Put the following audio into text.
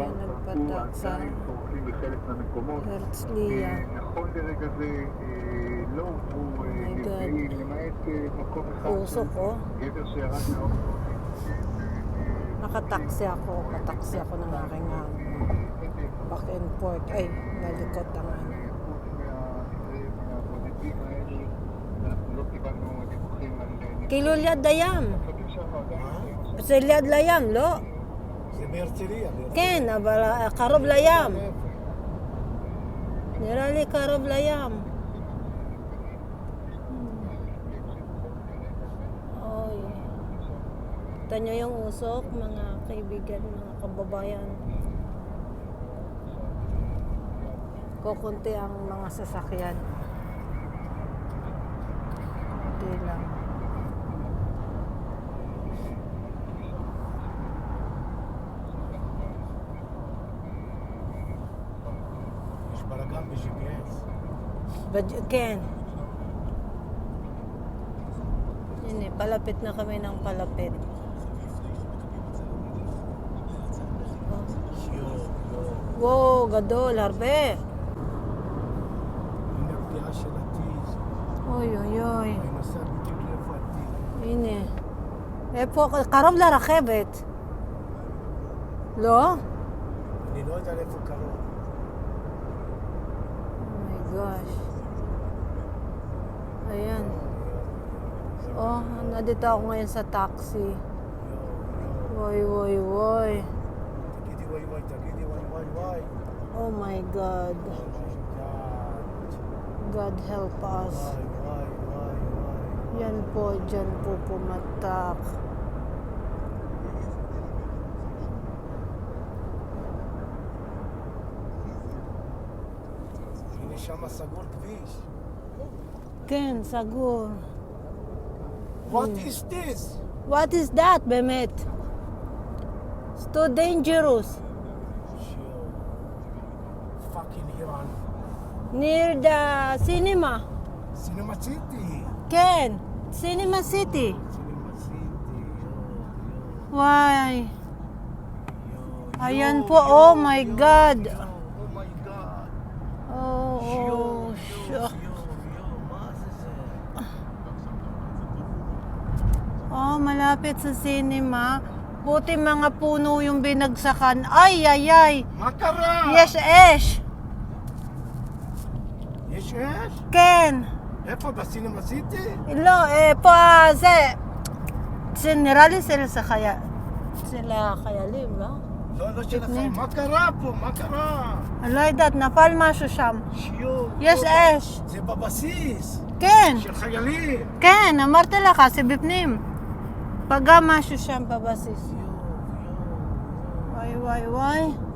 כבר נגפתח, פתחו, זה- עדיין פורחים בחלק מהמקומות. הרצליה. אה, נכון לרגע זה אה, לא הובאו אה, My God. נפגעים, למעט אה, מקום אחד Puso ko. גבר שירד מהאוטו. Nakataksi ako. Kataksi ako ng aking ah, back and forth. Ay, nalikot ang ano. חוץ מהמקרה מהבודדים האלה, אנחנו זה ליד לים, לא? זה מהרצליה. מהרצליה. כן, אבל אה, קרוב לים. נראה לי קרוב לים. Oy. Kita nyo yung usok, mga kaibigan, mga kababayan. Kukunti ang mga sasakyan. גם ב-GPS. כן. Yun פלפט palapit na kami ng וואו, גדול, הרבה. הנה הפגיעה של הטיז. אוי אוי אוי. אני נוסע בדיוק לאיפה הטיז. הנה. איפה? קרוב לרכבת. לא? אני לא יודע לאיפה קרוב. gosh. Ayan. Oh, nandito ako ngayon sa taxi. Woy, woy, woy. Oh my God. God help us. Yan po, dyan po pumatak. שם סגור כביש. כן, סגור. What is this? What is that, באמת? It's too dangerous. פאקינג איראן. Near the cinema. סינמה סיטי. כן, cinema city. סינמה סיטי. Why? Ayan po, oh my God. Oh, malapit sa cinema. Buti mga puno yung binagsakan. Ay, ay, ay. מה קרה? Yes, Ash. יש אש? כן. איפה? בסינמה סיטי? לא, אה, פה זה... זה נראה לי זה זה חייל... של החיילים, לא? לא, לא שלכם. לפני. מה קרה פה? מה קרה? אני לא יודעת, נפל משהו שם. שיו. יש אש. זה בבסיס. כן, של חיילים. כן, אמרתי לך, זה בפנים. がましゅしゃんばばせすよ。わいわいわい。